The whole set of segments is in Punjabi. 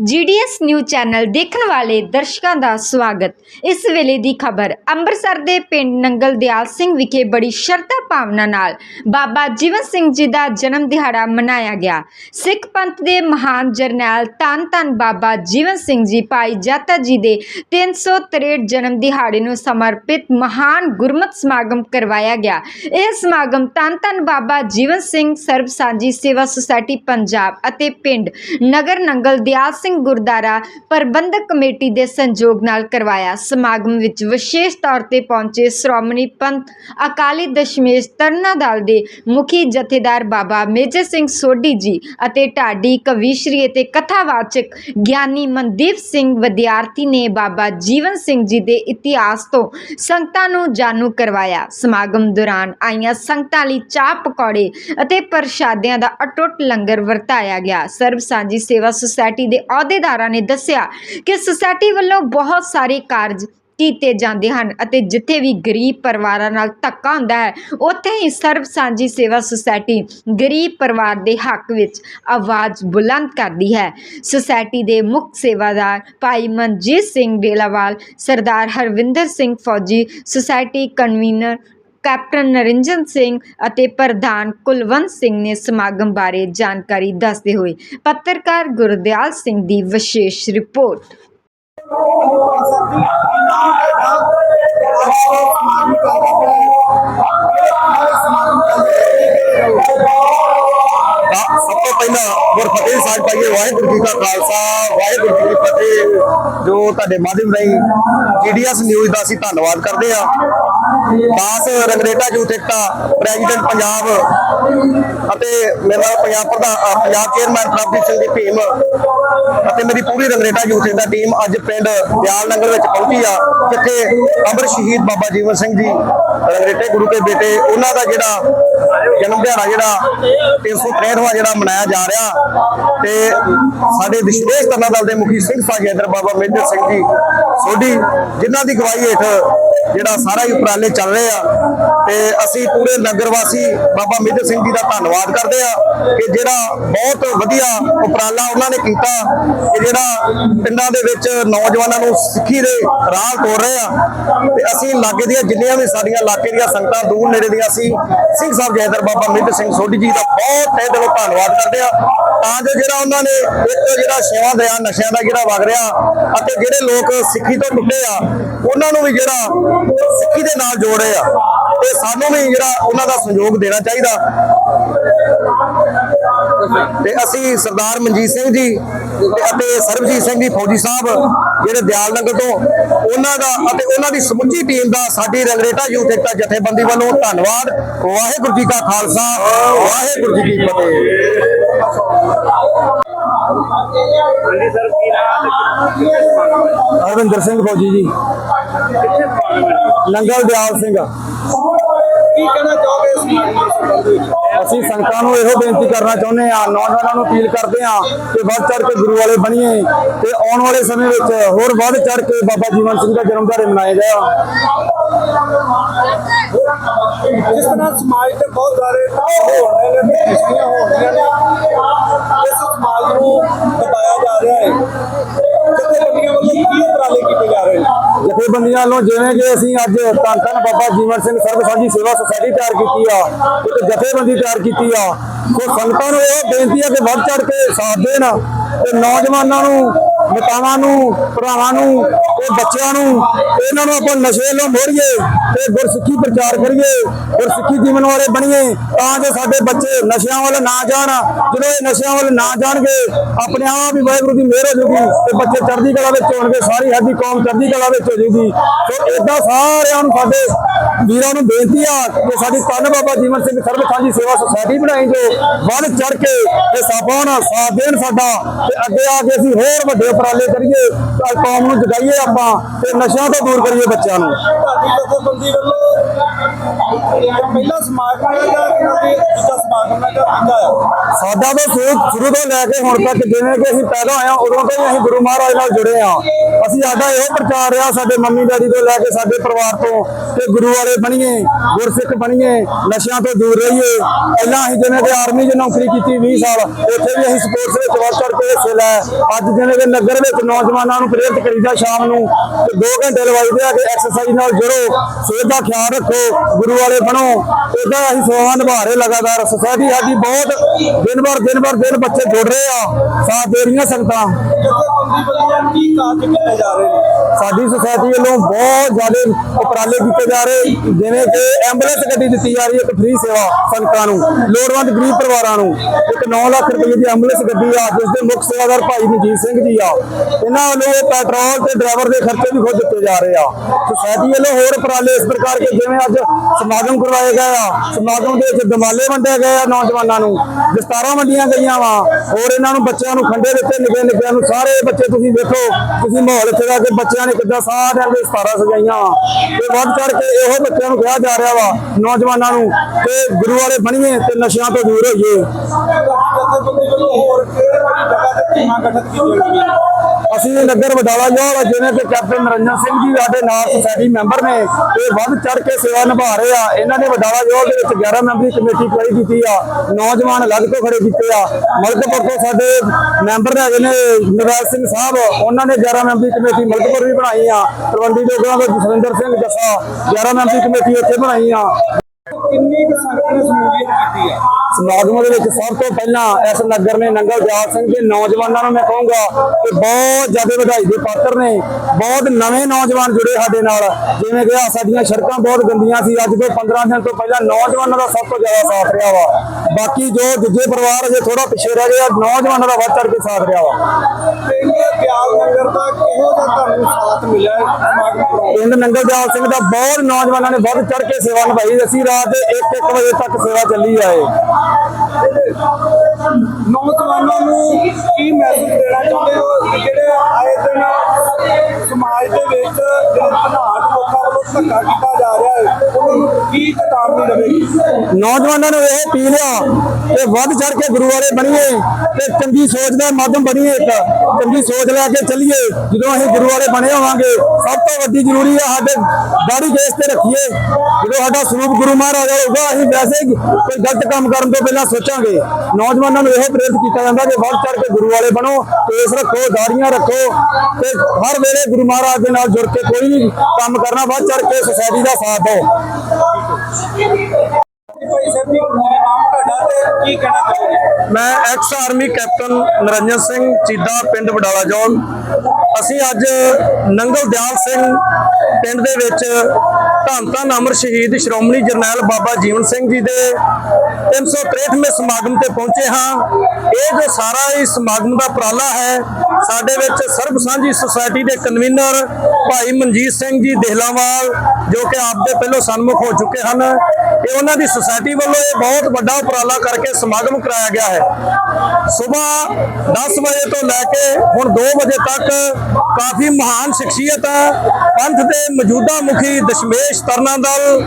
ਜੀਡੀਐਸ ਨਿਊਜ਼ ਚੈਨਲ ਦੇਖਣ ਵਾਲੇ ਦਰਸ਼ਕਾਂ ਦਾ ਸਵਾਗਤ। ਇਸ ਵੇਲੇ ਦੀ ਖਬਰ, ਅੰਮ੍ਰਿਤਸਰ ਦੇ ਪਿੰਡ ਨੰਗਲ ਦਿਆਲ ਸਿੰਘ ਵਿਖੇ ਬੜੀ ਸ਼ਰਧਾ ਭਾਵਨਾ ਨਾਲ ਬਾਬਾ ਜੀਵਨ ਸਿੰਘ ਜੀ ਦਾ ਜਨਮ ਦਿਹਾੜਾ ਮਨਾਇਆ ਗਿਆ। ਸਿੱਖ ਪੰਥ ਦੇ ਮਹਾਨ ਜਰਨੈਲ ਧੰਨ ਧੰਨ ਬਾਬਾ ਜੀਵਨ ਸਿੰਘ ਜੀ ਭਾਈ ਜਾਤਾ ਜੀ ਦੇ 363 ਜਨਮ ਦਿਹਾੜੇ ਨੂੰ ਸਮਰਪਿਤ ਮਹਾਨ ਗੁਰਮਤਿ ਸਮਾਗਮ ਕਰਵਾਇਆ ਗਿਆ। ਇਹ ਸਮਾਗਮ ਧੰਨ ਧੰਨ ਬਾਬਾ ਜੀਵਨ ਸਿੰਘ ਸਰਬ ਸਾਂਝੀ ਸੇਵਾ ਸੁਸਾਇਟੀ ਪੰਜਾਬ ਅਤੇ ਪਿੰਡ ਨਗਰ ਨੰਗਲ ਦਿਆਲ ਸਿੰਘ ਸਿੰਘ ਗੁਰਦਾਰਾ ਪ੍ਰਬੰਧਕ ਕਮੇਟੀ ਦੇ ਸੰਯੋਗ ਨਾਲ ਕਰਵਾਇਆ। ਸਮਾਗਮ ਵਿੱਚ ਵਿਸ਼ੇਸ਼ ਤੌਰ ਤੇ ਪਹੁੰਚੇ ਸ਼੍ਰੋਮਣੀ ਪੰਥ ਅਕਾਲੀ ਦਸ਼ਮੇਸ਼ ਤਰਨਾ ਦਲ ਦੇ ਮੁਖੀ ਜਥੇਦਾਰ ਬਾਬਾ ਮੇਜਰ ਸਿੰਘ ਸੋਢੀ ਜੀ ਅਤੇ ਢਾਡੀ ਕਵੀਸ਼ਰੀ ਅਤੇ ਕਥਾਵਾਚਕ ਗਿਆਨੀ ਮਨਦੀਪ ਸਿੰਘ ਵਿਦਿਆਰਥੀ ਨੇ ਬਾਬਾ ਜੀਵਨ ਸਿੰਘ ਜੀ ਦੇ ਇਤਿਹਾਸ ਤੋਂ ਸੰਗਤਾਂ ਨੂੰ ਜਾਣੂ ਕਰਵਾਇਆ। ਸਮਾਗਮ ਦੌਰਾਨ ਆਈਆਂ ਸੰਗਤਾਂ ਲਈ ਚਾਹ ਪਕੌੜੇ ਅਤੇ ਪ੍ਰਸ਼ਾਦਿਆਂ ਦਾ ਅਟੁੱਟ ਲੰਗਰ ਵਰਤਾਇਆ ਗਿਆ। ਸਰਬ ਸਾਂਝੀ ਸੇਵਾ ਸੁਸਾਇਟੀ ਦੇ ਅਹੁਦੇਦਾਰਾਂ ਨੇ ਦੱਸਿਆ ਕਿ ਸੁਸਾਇਟੀ ਵੱਲੋਂ ਬਹੁਤ ਸਾਰੇ ਕਾਰਜ ਕੀਤੇ ਜਾਂਦੇ ਹਨ ਅਤੇ ਜਿੱਥੇ ਵੀ ਗਰੀਬ ਪਰਿਵਾਰਾਂ ਨਾਲ ਧੱਕਾ ਹੁੰਦਾ ਹੈ, ਉੱਥੇ ਹੀ ਸਰਬ ਸਾਂਝੀ ਸੇਵਾ ਸੁਸਾਇਟੀ ਗਰੀਬ ਪਰਿਵਾਰ ਦੇ ਹੱਕ ਵਿੱਚ ਆਵਾਜ਼ ਬੁਲੰਦ ਕਰਦੀ ਹੈ। ਸੁਸਾਇਟੀ ਦੇ ਮੁੱਖ ਸੇਵਾਦਾਰ ਭਾਈ ਮਨਜੀਤ ਸਿੰਘ ਡੇਲਾਵਾਲ ਸਰਦਾਰ ਹਰਵਿੰਦਰ ਸਿੰਘ ਫੌਜੀ, society convener captain Niranjan Singh ਅਤੇ ਪ੍ਰਧਾਨ ਕੁਲਵੰਤ ਸਿੰਘ ਨੇ ਸਮਾਗਮ ਬਾਰੇ ਜਾਣਕਾਰੀ ਦੱਸਦੇ ਹੋਏ ਪੱਤਰਕਾਰ ਗੁਰਦਿਆਲ ਸਿੰਘ ਦੀ ਵਿਸ਼ੇਸ਼ ਰਿਪੋਰਟ। ਤਾਂ ਸਭ ਤੋਂ ਪਹਿਲਾਂ ਗੁਰਫਤਿਹ ਸਾਹਿਬ ਪਾਈਏ ਵਾਹਿਗੁਰੂ ਜੀ ਕਾ ਖਾਲਸਾ, ਵਾਹਿਗੁਰੂ ਜੀ ਕੀ ਫਤਿਹ। ਜੋ ਤੁਹਾਡੇ ਮਾਧਿਅਮ ਰਾਹੀਂ ਜੀਡੀਐਸ ਨਿਊਜ਼ ਦਾ ਅਸੀਂ ਧੰਨਵਾਦ ਕਰਦੇ ਆ ਦਾਸ ਰੰਗਰੇਟਾ ਯੂਥ ਏਕਤਾ ਪ੍ਰੈਜ਼ੀਡੈਂਟ ਪੰਜਾਬ ਅਤੇ ਮੇਰਾ ਪੰਜਾਬ ਪ੍ਰਧਾਨ ਪੰਜਾਬ ਚੇਅਰਮੈਨ ਪ੍ਰਭਜੀਤ ਸਿੰਘ ਦੀ ਟੀਮ ਅਤੇ ਮੇਰੀ ਪੂਰੀ ਰੰਗਰੇਟਾ ਯੂਥ ਏਕਤਾ ਟੀਮ ਅੱਜ ਪਿੰਡ ਦਿਆਲ ਨੰਗਲ ਵਿੱਚ ਪਹੁੰਚੀ ਆ, ਜਿੱਥੇ ਅਮਰ ਸ਼ਹੀਦ ਬਾਬਾ ਜੀਵਨ ਸਿੰਘ ਜੀ, ਰੰਗਰੇਟੇ ਗੁਰੂ ਕੇ ਬੇਟੇ, ਉਹਨਾਂ ਦਾ ਜਿਹੜਾ ਜਨਮ ਦਿਹਾੜਾ ਜਿਹੜਾ 363ਵਾਂ ਜਿਹੜਾ ਮਨਾਇਆ ਜਾ ਰਿਹਾ। ਤੇ ਸਾਡੇ ਵਿਸ਼ੇਸ਼ ਤਰਨਾ ਦਲ ਦੇ ਮੁਖੀ ਸਿੰਘ ਸਾਜੇਂਦਰ ਬਾਬਾ ਮੇਜਰ ਸਿੰਘ ਜੀ ਸੋਢੀ, ਜਿਨ੍ਹਾਂ ਦੀ ਗਵਾਹੀ ਹੇਠ ਜਿਹੜਾ ਸਾਰਾ ਹੀ ਉਪਰਾਲੇ ਚੱਲ ਰਹੇ ਆ ਤੇ ਅਸੀਂ ਪੂਰੇ ਨਗਰ ਵਾਸੀ ਬਾਬਾ ਮੇਜਰ ਸਿੰਘ ਜੀ ਦਾ ਧੰਨਵਾਦ ਕਰਦੇ ਆ ਕਿ ਜਿਹੜਾ ਬਹੁਤ ਵਧੀਆ ਉਪਰਾਲਾ ਉਹਨਾਂ ਨੇ ਕੀਤਾ ਕਿ ਜਿਹੜਾ ਪਿੰਡਾਂ ਦੇ ਵਿੱਚ ਨੌਜਵਾਨਾਂ ਨੂੰ ਸਿੱਖੀ ਦੇ ਰਾਹ ਤੋਰ ਰਹੇ ਆ। ਤੇ ਅਸੀਂ ਲਾਗੇ ਦੀਆਂ ਜਿੰਨੀਆਂ ਵੀ ਸਾਡੀਆਂ ਇਲਾਕੇ ਦੀਆਂ ਸੰਗਤਾਂ ਦੂਰ ਨੇੜੇ ਦੀਆਂ ਅਸੀਂ ਸਿੰਘ ਸਾਹਿਬ ਜੈਦਰ ਬਾਬਾ ਮੇਜਰ ਸਿੰਘ ਸੋਢੀ ਜੀ ਦਾ ਬਹੁਤ ਤਹਿ ਦਿਲੋਂ ਧੰਨਵਾਦ ਕਰਦੇ ਆ। ਤਾਂ ਜੋ ਜਿਹੜਾ ਉਹਨਾਂ ਨੇ ਇੱਕ ਜਿਹੜਾ ਛੇਵਾਂ ਦਿਆ, ਨਸ਼ਿਆਂ ਦਾ ਜਿਹੜਾ ਵਗ ਰਿਹਾ ਅਤੇ ਜਿਹੜੇ ਲੋਕ ਸਿੱਖੀ ਤੋਂ ਟੁੱਟੇ ਆ, ਉਹਨਾਂ ਨੂੰ ਵੀ ਜਿਹੜਾ ਸਿੱਖੀ ਦੇ ਨਾਲ ਜੋੜ ਰਹੇ ਆ, ਤੇ ਸਾਨੂੰ ਵੀ ਜਿਹੜਾ ਉਹਨਾਂ ਦਾ ਸਹਿਯੋਗ ਦੇਣਾ ਚਾਹੀਦਾ। ਤੇ ਅਸੀਂ ਸਰਦਾਰ ਮਨਜੀਤ ਸਿੰਘ ਜੀ ਅਤੇ ਸਰਬਜੀਤ ਸਿੰਘ ਜੀ ਫੌਜੀ ਸਾਹਿਬ, ਜਿਹੜੇ ਦਿਆਲ ਨਗਰ ਤੋਂ, ਉਹਨਾਂ ਦਾ ਅਤੇ ਉਹਨਾਂ ਦੀ ਸਮੁੱਚੀ ਟੀਮ ਦਾ ਸਾਡੀ ਰੰਗਰੇਟਾ ਯੂਥ ਏਕਤਾ ਜਥੇਬੰਦੀ ਵੱਲੋਂ ਧੰਨਵਾਦ। ਵਾਹਿਗੁਰੂ ਜੀ ਕਾ ਖਾਲਸਾ, ਵਾਹਿਗੁਰੂ ਜੀ ਕੀ ਫਤਿਹ। ਹਾਂਜੀ ਸਰ ਕੀ ਨਾਮ ਹੈ ਤੇ ਕਿੱਥੇ ਸਮਾਗਮ ਹੈ ਅਰਵਿੰਦਰ ਸਿੰਘ ਫੌਜੀ ਜੀ ਕਿੱਥੇ ਸਮਾਗਮ ਹੈ ਲੰਗਲ ਦਿਆਲ ਸਿੰਘ ਕੀ ਕਹਿਣਾ ਚਾਹੋਗੇ ਇਸ ਵਿੱਚ ਅਸੀਂ ਸੰਗਤਾਂ ਨੂੰ ਇਹੋ ਬੇਨਤੀ ਕਰਨਾ ਚਾਹੁੰਦੇ ਆ ਨੌਜਵਾਨਾਂ ਨੂੰ ਅਪੀਲ ਕਰਦੇ ਆ ਕਿ ਵੱਧ ਚੜ ਕੇ ਗੁਰੂ ਵਾਲੇ ਬਣੀਏ ਤੇ ਆਉਣ ਵਾਲੇ ਸਮੇਂ ਵਿੱਚ ਹੋਰ ਵੱਧ ਚੜ ਕੇ ਬਾਬਾ ਜੀਵਨ ਸਿੰਘ ਦਾ ਜਨਮ ਦਿਹਾੜੇ ਮਨਾਏ ਜਾਇਆ ਜਿਸ ਤਰ੍ਹਾਂ ਸਮਾਜ ਤੇ ਬਹੁਤ ਸਾਰੇ ਹੋ ਰਹੇ ਨੇ ਖੁਸ਼ੀਆਂ ਹੋ ਰਹੀਆਂ ਨੇ ਇਸ ਸਮਾਜ ਨੂੰ ਬਤਾਇਆ ਜਾ ਰਿਹਾ ਹੈ। ਜਥੇਬੰਦੀਆਂ ਵੱਲੋਂ ਜਥੇਬੰਦੀਆਂ ਵੱਲੋਂ ਜਿਵੇਂ ਕਿ ਅਸੀਂ ਅੱਜ ਧੰਨ ਬਾਬਾ ਜੀਵਨ ਸਿੰਘ ਸਰਬ ਸਾਂਝੀ ਸੇਵਾ ਸੁਸਾਇਟੀ ਤਿਆਰ ਕੀਤੀ ਆ, ਇੱਕ ਜਥੇਬੰਦੀ ਤਿਆਰ ਕੀਤੀ ਆ। ਸੋ ਸੰਗਤਾਂ ਨੂੰ ਇਹ ਬੇਨਤੀ ਆ ਕਿ ਵੱਧ ਚੜ ਕੇ ਸਾਥ ਦੇਣ ਤੇ ਨੌਜਵਾਨਾਂ ਨੂੰ ਨੇਤਾਵਾਂ ਨੂੰ, ਭਰਾਵਾਂ ਨੂੰ, ਤੇ ਬੱਚਿਆਂ ਨੂੰ, ਇਹਨਾਂ ਨੂੰ ਆਪਾਂ ਨਸ਼ੇ ਤੋਂ ਮੋੜੀਏ ਤੇ ਗੁਰਸਿੱਖੀ ਪ੍ਰਚਾਰ ਕਰੀਏ, ਗੁਰਸਿੱਖੀ ਜੀਵਨ ਵਾਲੇ ਬਣੀਏ, ਤਾਂ ਜੋ ਸਾਡੇ ਬੱਚੇ ਨਸ਼ਿਆਂ ਵੱਲ ਨਾ ਜਾਣ, ਜਦੋਂ ਇਹ ਨਸ਼ਿਆਂ ਵੱਲ ਨਾ ਜਾਣਗੇ, ਆਪਣੇ ਆਪ ਹੀ ਵਾਹਿਗੁਰੂ ਦੀ ਮਿਹਰ ਹੋ ਜੂਗੀ ਤੇ ਬੱਚੇ ਚੜ੍ਹਦੀ ਕਲਾ ਵਿੱਚ ਹੋਣਗੇ, ਸਾਰੀ ਸਾਡੀ ਕੌਮ ਚੜ੍ਹਦੀ ਕਲਾ ਵਿੱਚ ਹੋ ਜੂਗੀ। ਸੋ ਇਦਾਂ ਸਾਰਿਆਂ ਨੂੰ ਸਾਡੇ ਵੀਰਾਂ ਨੂੰ ਬੇਨਤੀ ਆ ਕਿ ਸਾਡੀ ਧੰਨ ਬਾਬਾ ਜੀਵਨ ਸਿੰਘ ਸਰਬ ਸਾਂਝੀ ਸੇਵਾ ਸੁਸਾਇਟੀ ਬਣਾਈ ਜੋ ਵੱਧ ਚੜ ਕੇ ਹਿੱਸਾ ਪਾਉਣ ਸਾਥ ਦੇਣ ਸਾਡਾ ਤੇ ਅੱਗੇ ਆ ਕੇ ਅਸੀਂ ਹੋਰ ਵੱਡੇ ਉਪਰਾਲੇ ਕਰੀਏ ਤਾਂ ਕੌਮ ਨੂੰ ਜਗਾਈਏ ਆਪਾਂ ਤੇ ਨਸ਼ਿਆਂ ਤੋਂ ਦੂਰ ਕਰੀਏ ਬੱਚਿਆਂ ਨੂੰ। ਤੁਹਾਡੀ ਜਥੇਬੰਦੀ ਵੱਲੋਂ ਇਹ ਪਹਿਲਾ ਸਮਾਗਮ ਹੈ ਜਾਂ ਇਹਨਾਂ ਦੇ ਦੂਜਾ ਸਮਾਗਮ ਹੈ ਜਾਂ ਤੀਜਾ ਆ ਸਾਡਾ ਤਾਂ ਸ਼ੁਰੂ ਸ਼ੁਰੂ ਤੋਂ ਲੈ ਕੇ ਹੁਣ ਤੱਕ ਜਿਵੇਂ ਕਿ ਅਸੀਂ ਪੈਦਾ ਹਾਂ ਉਦੋਂ ਤੋਂ ਹੀ ਅਸੀਂ ਗੁਰੂ ਮਹਾਰਾਜ ਨਾਲ ਜੁੜੇ ਹਾਂ। ਅਸੀਂ ਸਾਡਾ ਇਹੋ ਪ੍ਰਚਾਰ ਰਿਹਾ ਸਾਡੇ ਮੰਮੀ ਡੈਡੀ ਤੋਂ ਲੈ ਕੇ ਸਾਡੇ ਪਰਿਵਾਰ ਤੋਂ ਕਿ ਗੁਰੂ ਵਾਲੇ ਬਣੀਏ ਗੁਰਸਿੱਖ ਬਣੀਏ ਨਸ਼ਿਆਂ ਤੋਂ ਦੂਰ ਰਹੀਏ। ਪਹਿਲਾਂ ਅਸੀਂ ਜਿਵੇਂ ਕਿ ਆਰਮੀ 'ਚ ਨੌਕਰੀ ਕੀਤੀ 20 ਸਾਲ ਉੱਥੇ ਵੀ ਅਸੀਂ ਸਪੋਰਟਸ ਵਿੱਚ ਵੱਧ ਚੜ ਕੇ ਹਿੱਸੇ ਲੈ ਅੱਜ ਜਿਵੇਂ ਕਿ ਨਗਰ ਵਿੱਚ ਨੌਜਵਾਨਾਂ ਨੂੰ ਪ੍ਰੇਰਿਤ ਕਰੀਦਾ ਸ਼ਾਮ ਨੂੰ ਤੇ 2 ਘੰਟੇ ਲਵਾਈਦੇ ਆ ਕਿ ਐਕਸਰਸਾਈਜ਼ ਨਾਲ ਜੁੜੋ, ਸਿਹਤ ਦਾ ਖਿਆਲ ਰੱਖੋ, ਗੁਰੂ ਵਾਲੇ ਬਣੋ। ਇਹਦਾ ਅਸੀਂ ਸੇਵਾ ਨਿਭਾ ਰਹੇ ਲਗਾਤਾਰ ਸੋਸਾਇਟੀ ਸਾਡੀ ਬਹੁਤ ਦਿਨ ਭਰ ਦਿਨ ਭਰ ਦਿਨ ਬੱਚੇ ਜੁੜ ਰਹੇ ਆ। ਸਾਥ ਦੇ ਰਹੀਆਂ ਸੰਗਤਾਂ। ਕੀ ਕਾਰਜ ਕੀਤੇ ਜਾ ਰਹੇ ਨੇ। ਸਾਡੀ ਸੁਸਾਇਟੀ ਵੱਲੋਂ ਬਹੁਤ ਜ਼ਿਆਦਾ ਉਪਰਾਲੇ ਕੀਤੇ ਜਾ ਰਹੇ, ਜਿਵੇਂ ਕਿ ਐਂਬੂਲੈਂਸ ਗੱਡੀ ਦਿੱਤੀ ਜਾ ਰਹੀ ਹੈ ਇੱਕ ਫ੍ਰੀ ਸੇਵਾ ਸੰਗਤਾਂ ਨੂੰ, ਲੋੜਵੰਦ ਗਰੀਬ ਪਰਿਵਾਰਾਂ ਨੂੰ। ਇੱਕ 9 ਲੱਖ ਰੁਪਏ ਦੀ ਐਂਬੂਲੈਂਸ ਗੱਡੀ ਆ ਜਿਸ ਦੇ ਮੁੱਖ ਸੇਵਾਦਾਰ ਭਾਈ ਮਨਜੀਤ ਸਿੰਘ ਜੀ ਆ। ਇਹਨਾਂ ਵੱਲੋਂ ਪੈਟਰੋਲ ਤੇ ਡਰਾਈਵਰ ਦੇ ਖਰਚੇ ਵੀ ਖੁਦ ਦਿੱਤੇ ਜਾ ਰਹੇ ਆ। ਸੁਸਾਇਟੀ ਵੱਲੋਂ ਹੋਰ ਉਪਰਾਲੇ ਇਸ ਪ੍ਰਕਾਰ ਕੇ ਜਿਵੇਂ ਅੱਜ ਸਮਾਗਮ ਕਰਵਾਏ ਗਏ ਆ, ਸਮਾਗਮ ਦੇ ਵਿੱਚ ਦਮਾਲੇ ਵੰਡੇ ਗਏ ਆ ਨੌਜਵਾਨਾਂ ਨੂੰ, ਦਸਤਾਰਾਂ ਵੰਡੀਆਂ ਗਈਆਂ ਵਾ, ਹੋਰ ਇਹਨਾਂ ਨੂੰ ਬੱਚਿਆਂ ਨੂੰ ਖੰਡੇ ਦਿੱਤੇ ਨਿੱਕੇ ਨਿੱਕਿਆਂ ਨੂੰ, ਸਾਰੇ ਬੱਚੇ ਤੁਸੀਂ ਵੇਖੋ, ਤੁਸੀਂ ਮਾਹੌਲ ਇੱਥੇ ਦਾ ਕਿ ਬੱਚਿਆਂ ਨੇ ਕਿੱਦਾਂ ਸਾਰਿਆਂ ਦੇ ਦਸਤਾਰਾਂ ਸਜਾਈਆਂ। ਵਾ ਤੇ ਵੱਧ ਚੜ ਕੇ ਇਹੋ ਬੱਚਿਆਂ ਨੂੰ ਕਿਹਾ ਜਾ ਰਿਹਾ ਵਾ, ਨੌਜਵਾਨਾਂ ਨੂੰ ਤੇ ਗੁਰੂ ਵਾਲੇ ਬਣੀਏ ਤੇ ਨਸ਼ਿਆਂ ਤੋਂ ਦੂਰ ਹੋਈਏ। ਹੋਰ ਕਿਹੜੀ ਜਗ੍ਹਾ ਤੇ ਟੀਮਾਂ ਗਠਿਤ ਕੀਤੀਆਂ ਗਈਆਂ ਅਸੀਂ ਨਗਰ ਵਡਾਲਾ ਜੋਲ ਜਿਵੇਂ ਕਿ ਕੈਪਟਨ ਨਰਿੰਦਰ ਸਿੰਘ ਜੀ ਸਾਡੇ ਨਾਲ ਸੁਸਾਇਟੀ ਮੈਂਬਰ ਨੇ, ਇਹ ਵੱਧ ਚੜ ਕੇ ਸੇਵਾ ਨਿਭਾ ਰਹੇ ਆ। ਇਹਨਾਂ ਨੇ ਵਡਾਲਾ ਜੋਲ ਦੇ ਵਿੱਚ 11 ਮੈਂਬਰੀ ਕਮੇਟੀ ਖੜੀ ਕੀਤੀ ਆ। ਨੌਜਵਾਨ ਅਲੱਗ ਤੋਂ ਖੜੇ ਕੀਤੇ ਆ। ਮਲਕਪੁਰ ਤੋਂ ਸਾਡੇ ਮੈਂਬਰ ਹੈਗੇ ਨੇ ਨਵੈਲ ਸਿੰਘ ਸਾਹਿਬ, ਉਹਨਾਂ ਨੇ 11 ਮੈਂਬਰੀ ਕਮੇਟੀ ਮਲਕਪੁਰ ਵੀ ਬਣਾਈ ਆ। ਤਲਵੰਡੀ ਲੋਕਾਂ ਤੋਂ ਜਸਵਿੰਦਰ ਸਿੰਘ ਜੱਸਾ 11 ਮੈਂਬਰੀ ਕਮੇਟੀ ਉੱਥੇ ਬਣਾਈ ਆ। ਕਿੰਨੀ ਕੁ ਸੰਗਤ ਨੇ ਸਮੂਲੀਅਤ ਕੀਤੀ ਆ ਸਮਾਗਮ ਦੇ ਵਿੱਚ ਸਭ ਤੋਂ ਪਹਿਲਾਂ ਇਸ ਨਗਰ ਨੇ ਨੰਗਲ ਦਿਆਲ ਸਿੰਘ ਦੇ ਨੌਜਵਾਨਾਂ ਨੂੰ ਮੈਂ ਕਹੂੰਗਾ ਕਿ ਬਹੁਤ ਜ਼ਿਆਦਾ ਵਧਾਈ ਦੇ ਪਾਤਰ ਨੇ, ਬਹੁਤ ਨਵੇਂ ਨੌਜਵਾਨ ਜੁੜੇ ਸਾਡੇ ਨਾਲ। ਜਿਵੇਂ ਕਿ ਸਾਡੀਆਂ ਸੜਕਾਂ ਬਹੁਤ ਗੰਦੀਆਂ ਸੀ, ਅੱਜ ਤੋਂ 15 ਦਿਨ ਤੋਂ ਪਹਿਲਾਂ ਨੌਜਵਾਨਾਂ ਦਾ ਸਭ ਤੋਂ ਜ਼ਿਆਦਾ ਸਾਥ ਰਿਹਾ ਵਾ। ਬਾਕੀ ਜੋ ਦੂਜੇ ਪਰਿਵਾਰ ਅਜੇ ਥੋੜਾ ਪਿੱਛੇ ਰਹਿ ਗਿਆ ਨੌਜਵਾਨਾਂ ਦਾ ਵੱਧ ਚੜ ਕੇ ਸਾਥ ਰਿਹਾ ਵਾ। ਪਿੰਡ ਨਗਰ ਦਾ ਕਿਹੋ ਜਿਹਾ ਤੁਹਾਨੂੰ ਸਾਥ ਮਿਲਿਆ ਪਿੰਡ ਨੰਗਲ ਸਿੰਘ ਦਾ ਬਹੁਤ ਨੌਜਵਾਨਾਂ ਨੇ ਵੱਧ ਚੜ ਕੇ ਸੇਵਾ ਨਿਭਾਈ। ਅਸੀਂ ਰਾਤ ਦੇ 1-1 ਵਜੇ ਤੱਕ ਸੇਵਾ ਚੱਲੀ ਆਏ ਨੌਜਵਾਨਾਂ ਨੂੰ ਕੀ ਮੈਸੇਜ ਦੇਣਾ ਚਾਹੁੰਦੇ ਹੋ? ਆਏ ਦਿਨ ਸਮਾਜ ਦੇ ਵਿੱਚ ਜਿਹੜੇ ਧਨਾਟ ਲੋਕਾਂ ਵੱਲੋਂ ਧੱਕਾ ਕੀਤਾ ਜਾ ਰਿਹਾ ਹੈ। ਉਹਨਾਂ ਕੀ ਚੇਤਾਵਨੀ ਦੇਵੇਗੀ ਨੌਜਵਾਨਾਂ ਨੂੰ ਇਹ ਪੀ ਲਿਆ ਕਿ ਵੱਧ ਚੜ ਕੇ ਗੁਰੂ ਵਾਲੇ ਬਣੀਏ ਤੇ ਚੰਗੀ ਸੋਚ ਦਾ ਮਾਧਮ ਬਣੀਏ ਇੱਕ। ਚੰਗੀ ਸੋਚ ਲੈ ਕੇ ਚੱਲੀਏ। ਜਦੋਂ ਅਸੀਂ ਗੁਰੂ ਵਾਲੇ ਬਣੇ ਹੋਵਾਂਗੇ, ਸਭ ਤੋਂ ਵੱਡੀ ਜ਼ਰੂਰੀ ਹੈ ਸਾਡੇ ਦਾੜੀ ਕੇਸ ਤੇ ਰੱਖੀਏ। ਜਦੋਂ ਸਾਡਾ ਸਰੂਪ ਗੁਰੂ ਮਹਾਰਾਜ ਹੋਊਗਾ ਅਸੀਂ ਵੈਸੇ ਕੋਈ ਗਲਤ ਕੰਮ ਕਰਨ ਤੋਂ ਪਹਿਲਾਂ ਸੋਚਾਂਗੇ। ਨੌਜਵਾਨਾਂ ਨੂੰ ਇਹ ਪ੍ਰੇਰਿਤ ਕੀਤਾ ਜਾਂਦਾ ਕਿ ਵੱਧ ਚੜ ਕੇ ਗੁਰੂ ਵਾਲੇ ਬਣੋ ਕੇਸ ਰੱਖੋ, ਦਾੜੀਆਂ ਰੱਖੋ ਤੇ ਹਰ ਵੇਲੇ ਗੁਰੂ ਮਹਾਰਾਜ ਦੇ ਨਾਲ ਜੁੜ ਕੇ ਕੋਈ ਵੀ ਕੰਮ ਕਰਨਾ, ਵੱਧ ਚੜ ਕੇ ਸੋਸਾਇਟੀ ਦਾ ਸਾਥ ਦਿਓ। ਮੈਂ ex army captain Narinder Singh Cheeda, ਪਿੰਡ ਵਡਾਲਾ ਜੋਲ ਅਸੀਂ ਅੱਜ ਨੰਗਲ ਦਿਆਲ ਸਿੰਘ ਪਿੰਡ ਦੇ ਵਿੱਚ ਧੰਨ ਧੰਨ ਅਮਰ ਸ਼ਹੀਦ ਸ਼੍ਰੋਮਣੀ ਜਰਨੈਲ ਬਾਬਾ ਜੀਵਨ ਸਿੰਘ ਜੀ ਦੇ 363ਵੇਂ ਸਮਾਗਮ ਤੇ ਪਹੁੰਚੇ ਹਾਂ। ਇਹ ਜੋ ਸਾਰਾ ਹੀ ਸਮਾਗਮ ਦਾ ਉਪਰਾਲਾ ਹੈ, ਸਾਡੇ ਵਿੱਚ ਸਰਬ ਸਾਂਝੀ ਸੁਸਾਇਟੀ ਦੇ ਕਨਵੀਨਰ ਭਾਈ ਮਨਜੀਤ ਸਿੰਘ ਜੀ ਦੇਹਲਾਵਾਲ, ਜੋ ਕਿ ਆਪ ਦੇ ਪਹਿਲੋਂ ਸਨਮੁਖ ਹੋ ਚੁੱਕੇ ਹਨ। ਇਹ ਉਹਨਾਂ ਦੀ ਸੁਸਾਇਟੀ ਵੱਲੋਂ ਇਹ ਬਹੁਤ ਵੱਡਾ ਉਪਰਾਲਾ ਕਰਕੇ ਸਮਾਗਮ ਕਰਾਇਆ ਗਿਆ ਹੈ। ਸਵੇਰ 10 ਵਜੇ ਤੋਂ ਲੈ ਕੇ ਹੁਣ 2 ਵਜੇ ਤੱਕ ਕਾਫੀ ਮਹਾਨ ਸ਼ਖਸੀਅਤ ਪੰਥ ਦੇ ਮੌਜੂਦਾ ਮੁਖੀ ਦਸ਼ਮੇਸ਼ ਤਰਨਾ ਦਲ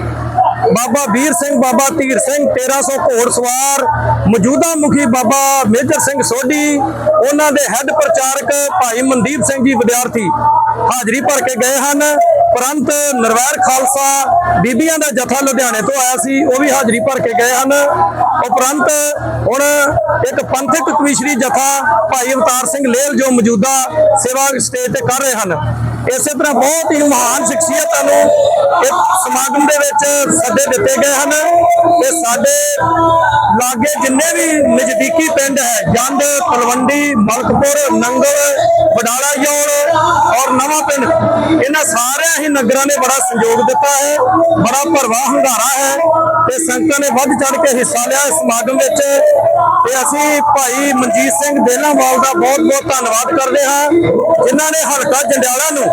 ਬਾਬਾ ਵੀਰ ਸਿੰਘ, ਬਾਬਾ ਧੀਰ ਸਿੰਘ 1300 ਘੋੜ ਸਵਾਰ, ਮੌਜੂਦਾ ਮੁਖੀ ਬਾਬਾ ਮੇਜਰ ਸਿੰਘ ਸੋਢੀ, ਉਹਨਾਂ ਦੇ ਹੈੱਡ ਪ੍ਰਚਾਰਕ ਭਾਈ ਮਨਦੀਪ ਸਿੰਘ ਜੀ ਵਿਦਿਆਰਥੀ ਹਾਜ਼ਰੀ ਭਰ ਕੇ ਗਏ ਹਨ। ਪ੍ਰੰਤ ਨਰਵੈਰ ਖਾਲਸਾ ਬੀਬੀਆਂ ਦਾ ਜਥਾ ਲੁਧਿਆਣੇ ਤੋਂ ਆਇਆ ਸੀ, ਉਹ ਵੀ ਹਾਜ਼ਰੀ ਭਰ ਕੇ ਗਏ ਹਨ। ਉਪਰੰਤ ਹੁਣ ਇੱਕ ਪੰਥਕ ਕਵੀਸ਼ਰੀ ਜਥਾ ਭਾਈ ਅਵਤਾਰ ਸਿੰਘ ਲੇਲ ਜੋ ਮੌਜੂਦਾ ਸੇਵਾ ਸਟੇਜ ਤੇ ਕਰ ਰਹੇ ਹਨ। ਇਸੇ ਤਰ੍ਹਾਂ ਬਹੁਤ ਹੀ ਮਹਾਨ ਸ਼ਖਸੀਅਤਾਂ ਨੂੰ ਇਸ ਸਮਾਗਮ ਦੇ ਵਿੱਚ ਸੱਦੇ ਦਿੱਤੇ ਗਏ ਹਨ ਤੇ ਸਾਡੇ ਲਾਗੇ ਜਿੰਨੇ ਵੀ ਨਜ਼ਦੀਕੀ ਪਿੰਡ ਹੈ, ਜੰਡ, ਤਲਵੰਡੀ, ਮਲਕਪੁਰ, ਨੰਗਲ ਬਡਾਲਾ ਜੋੜ ਔਰ ਨਵਾਂ ਪਿੰਡ, ਇਹਨਾਂ ਸਾਰਿਆਂ ਹੀ ਨਗਰਾਂ ਨੇ ਬੜਾ ਸਹਿਯੋਗ ਦਿੱਤਾ ਹੈ, ਬੜਾ ਭਰਵਾ ਹੰਗਾਰਾ ਹੈ ਤੇ ਸੰਗਤਾਂ ਨੇ ਵੱਧ ਚੜ ਕੇ ਹਿੱਸਾ ਲਿਆ ਇਸ ਸਮਾਗਮ ਵਿੱਚ ਤੇ ਅਸੀਂ ਭਾਈ ਮਨਜੀਤ ਸਿੰਘ ਦੇਲਾਵਾਲ ਦਾ ਬਹੁਤ ਬਹੁਤ ਧੰਨਵਾਦ ਕਰਦੇ ਹਾਂ, ਜਿਨ੍ਹਾਂ ਨੇ ਹਲਕਾ ਜੰਡਿਆਲਾ ਨੂੰ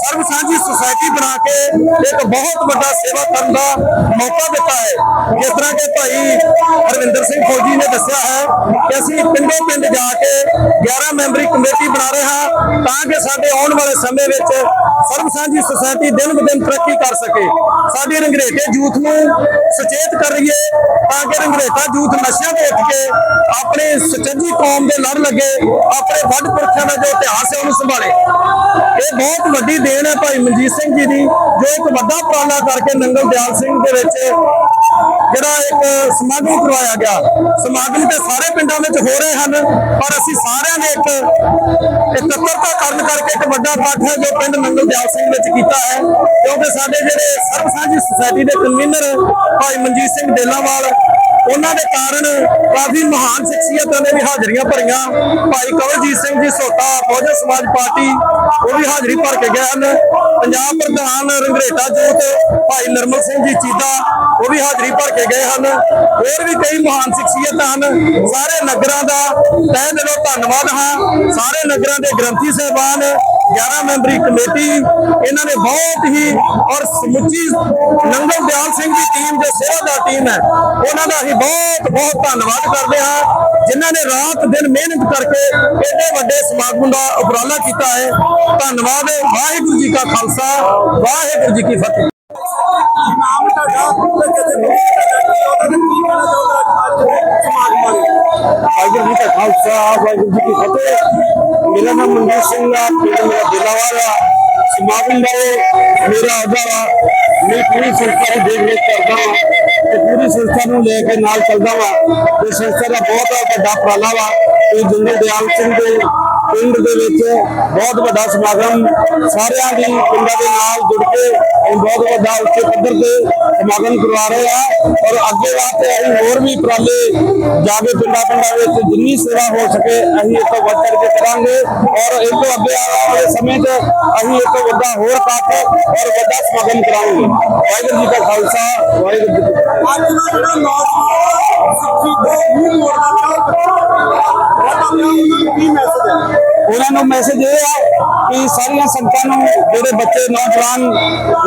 ਸਰਬ ਸਾਂਝੀ ਸੁਸਾਇਟੀ ਬਣਾ ਕੇ ਇੱਕ ਬਹੁਤ ਵੱਡਾ ਸੇਵਾ ਕਰਨ ਦਾ ਮੌਕਾ ਦਿੱਤਾ ਹੈ। ਜਿਸ ਤਰ੍ਹਾਂ ਕਿ ਭਾਈ ਹਰਵਿੰਦਰ ਸਿੰਘ ਫੌਜੀ ਨੇ ਦੱਸਿਆ ਹੈ ਕਿ ਅਸੀਂ ਪਿੰਡੋਂ ਪਿੰਡ ਜਾ ਕੇ 11 ਮੈਂਬਰੀ ਕਮੇਟੀ ਬਣਾ ਰਹੇ ਹਾਂ ਤਾਂ ਕਿ ਸਾਡੇ ਆਉਣ ਵਾਲੇ ਸਮੇਂ ਵਿੱਚ ਸਰਬ ਸਾਂਝੀ ਸੁਸਾਇਟੀ ਦਿਨ ਬ ਦਿਨ ਤਰੱਕੀ ਕਰ ਸਕੇ। ਸਾਡੇ ਰੰਗਰੇਟੇ ਯੂਥ ਨੂੰ ਸੁਚੇਤ ਕਰੀਏ ਤਾਂ ਕਿ ਰੰਗਰੇਟਾ ਯੂਥ ਨਸ਼ਿਆਂ ਤੋਂ ਉੱਠ ਕੇ ਆਪਣੇ ਸੁਚੱਜੀ ਕੌਮ ਦੇ ਲੜ ਲੱਗੇ, ਆਪਣੇ ਵੱਡ ਪੁਰਖਾਂ ਦਾ ਜੋ ਇਤਿਹਾਸ ਹੈ ਉਹਨੂੰ ਸੰਭਾਲੇ। ਇਹ ਬਹੁਤ ਵੱਡੀ ਦੇਣ ਹੈ ਭਾਈ ਮਨਜੀਤ ਸਿੰਘ ਜੀ ਦੀ, ਜੋ ਇੱਕ ਵੱਡਾ ਉਪਰਾਲਾ ਕਰਕੇ ਨੰਗਲ ਦਿਆਲ ਸਿੰਘ ਦੇ ਵਿੱਚ ਜਿਹੜਾ ਇੱਕ ਸਮਾਗਮ ਕਰਵਾਇਆ ਗਿਆ। ਸਮਾਗਮ ਤੇ ਸਾਰੇ ਪਿੰਡਾਂ ਵਿੱਚ ਹੋ ਰਹੇ ਹਨ, ਪਰ ਅਸੀਂ ਸਾਰਿਆਂ ਨੇ ਇੱਕ ਇਕੱਤਰਤਾ ਕਰਨ ਕਰਕੇ ਇੱਕ ਵੱਡਾ ਪਾਠ ਹੈ ਜੋ ਪਿੰਡ ਨੰਗਲ ਦਿਆਲ ਸਿੰਘ ਵਿੱਚ ਕੀਤਾ ਹੈ, ਕਿਉਂਕਿ ਸਾਡੇ ਜਿਹੜੇ ਸਰਬ ਸਾਂਝੀ ਸੁਸਾਇਟੀ ਦੇ ਕਨਵੀਨਰ ਭਾਈ ਮਨਜੀਤ ਸਿੰਘ ਡੇਲਾਵਾਲ ਉਹਨਾਂ ਦੇ ਕਾਰਨ ਕਾਫੀ ਮਹਾਨ ਸ਼ਖਸੀਅਤਾਂ ਨੇ ਵੀ ਹਾਜ਼ਰੀਆਂ ਭਰੀਆਂ। ਭਾਈ ਕਵਲਜੀਤ ਸਿੰਘ ਜੀ ਸੋਤਾ, ਬਹੁਜਨ ਸਮਾਜ ਪਾਰਟੀ, ਉਹ ਵੀ ਹਾਜ਼ਰੀ ਭਰ ਕੇ ਗਏ ਹਨ। ਪੰਜਾਬ ਪ੍ਰਧਾਨ ਰੰਗਰੇਟਾ ਜੋਤ, ਭਾਈ ਨਰਮਲ ਸਿੰਘ ਜੀ ਚੀਦਾ, ਉਹ ਵੀ ਹਾਜ਼ਰੀ ਭਰ ਕੇ ਗਏ ਹਨ। ਹੋਰ ਵੀ ਕਈ ਮਹਾਨ ਸ਼ਖਸੀਅਤਾਂ ਹਨ। ਸਾਰੇ ਨਗਰਾਂ ਦਾ ਤਹਿ ਦਿਲੋਂ ਧੰਨਵਾਦ ਹਾਂ। ਸਾਰੇ ਨਗਰਾਂ ਦੇ ਗ੍ਰੰਥੀ ਸਹਿਬਾਨ 11 ਮੈਂਬਰੀ ਕਮੇਟੀ, ਇਹਨਾਂ ਨੇ ਬਹੁਤ ਹੀ ਔਰ ਸਮੁੱਚੀ ਨੰਗਲ ਦਿਆਲ ਸਿੰਘ ਦੀ ਟੀਮ ਜੋ ਸੇਵਾਦਾਰ ਟੀਮ ਹੈ, ਉਹਨਾਂ ਦਾ ਅਸੀਂ ਬਹੁਤ ਬਹੁਤ ਧੰਨਵਾਦ ਕਰਦੇ ਹਾਂ, ਜਿਨ੍ਹਾਂ ਨੇ ਰਾਤ ਦਿਨ ਮਿਹਨਤ ਕਰਕੇ ਇਹਦੇ ਵੱਡੇ ਸਮਾਗਮ ਦਾ ਉਪਰਾਲਾ ਕੀਤਾ ਹੈ। ਧੰਨਵਾਦ ਵਾਹਿਗੁਰੂ ਜੀ ਕਾ ਖਾਲਸਾ, ਵਾਹਿਗੁਰੂ ਜੀ ਕੀ ਫਤਿਹ। ਤੁਹਾਡਾ ਤੇ ਵਾਹਿਗੁਰੂ ਜੀ ਕਾ ਖਾਲਸਾ ਵਾਹਿਗੁਰੂ ਜੀ ਕੀ ਫਤਿਹ ਮੇਰਾ ਨਾਮ ਮਨਜੀਤ ਸਿੰਘ ਆ ਪਿੰਡ ਮੇਰਾ ਦਿਲਾਵਾਰ ਆ ਸਮਾਗਮ ਦਾ ਮੇਰਾ ਅਹੁਦਾ ਵਾ ਮੈਂ ਪੂਰੀ ਸੰਸਥਾ ਨੂੰ ਦੇਖ ਰੇਖ ਕਰਦਾ ਹਾਂ ਤੇ ਪੂਰੀ ਸੰਸਥਾ ਨੂੰ ਲੈ ਕੇ ਨਾਲ ਚੱਲਦਾ ਵਾ ਤੇ ਸੰਸਥਾ ਦਾ ਬਹੁਤ ਵੱਡਾ ਉਪਰਾਲਾ ਵਾ ਇਹ ਜੰਗਲ ਦਿਆਲ ਸਿੰਘ ਦੇ ਪਿੰਡ ਦੇ ਵਿੱਚ ਬਹੁਤ ਵੱਡਾ ਸਮਾਗਮ ਸਾਰਿਆਂ ਦੀ ਪਿੰਡਾਂ ਦੇ ਨਾਲ ਜੁੜ ਕੇ ਅਸੀਂ ਬਹੁਤ ਵੱਡਾ ਉੱਚੇ ਪੱਧਰ ਤੇ ਸਮਾਗਮ ਕਰਵਾ ਰਹੇ ਆ ਔਰ ਅੱਗੇ ਵਾਸਤੇ ਅਸੀਂ ਹੋਰ ਵੀ ਉਪਰਾਲੇ ਜਾ ਕੇ ਪਿੰਡਾਂ ਪਿੰਡਾਂ ਵਿੱਚ ਜਿੰਨੀ ਸੇਵਾ ਹੋ ਸਕੇ ਅਸੀਂ ਇਹ ਤੋਂ ਵੱਧ ਚੜ ਕੇ ਕਰਾਂਗੇ। ਔਰ ਇਹ ਤੋਂ ਅੱਗੇ ਆਉਣ ਵਾਲੇ ਸਮੇਂ 'ਚ ਅਸੀਂ ਇੱਕ ਵੱਡਾ ਹੋਰ ਇਕੱਠ ਔਰ ਵੱਡਾ ਸਮਾਗਮ ਕਰਾਂਗੇ। ਵਾਹਿਗੁਰੂ ਜੀ ਕਾ ਖਾਲਸਾ, ਵਾਹਿਗੁਰੂ ਜੀ ਕੀ ਫਤਿਹ। ਅੱਜ ਦਾ ਜਿਹੜਾ ਨੌਜਵਾਨ ਸਿੱਖੀ ਤੋਂ ਮੂੰਹ ਮੋੜਨਾ ਚਾਹੁੰਦਾ ਉਹਦਾ ਕੀ ਮੈਸੇਜ ਹੈ ਉਹਨਾਂ ਨੂੰ ਮੈਸੇਜ ਇਹ ਆ ਕਿ ਸਾਰੀਆਂ ਸੰਗਤਾਂ ਨੂੰ, ਜਿਹੜੇ ਬੱਚੇ, ਨੌਜਵਾਨ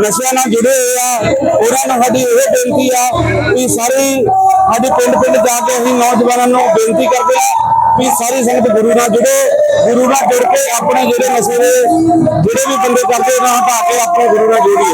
ਨਸ਼ਿਆਂ ਨਾਲ ਜੁੜੇ ਹੋਏ ਆ, ਉਹਨਾਂ ਨੂੰ ਸਾਡੀ ਇਹ ਬੇਨਤੀ ਆ ਕਿ ਸਾਰੀ ਸਾਡੇ ਪਿੰਡ ਪਿੰਡ ਜਾ ਕੇ ਅਸੀਂ ਨੌਜਵਾਨਾਂ ਨੂੰ ਬੇਨਤੀ ਕਰਦੇ ਆ ਵੀ ਸਾਰੀ ਸੰਗਤ ਗੁਰੂ ਨਾਲ ਜੁੜੇ, ਗੁਰੂ ਨਾਲ ਜੁੜ ਕੇ ਆਪਣੇ ਜਿਹੜੇ ਨਸ਼ੇ ਦੇ ਜਿਹੜੇ ਵੀ ਬੰਦੇ ਕਰਦੇ ਉਹਨਾਂ ਹਟਾ ਕੇ ਆਪਣੇ ਗੁਰੂ ਨਾਲ ਜੋੜੀਏ।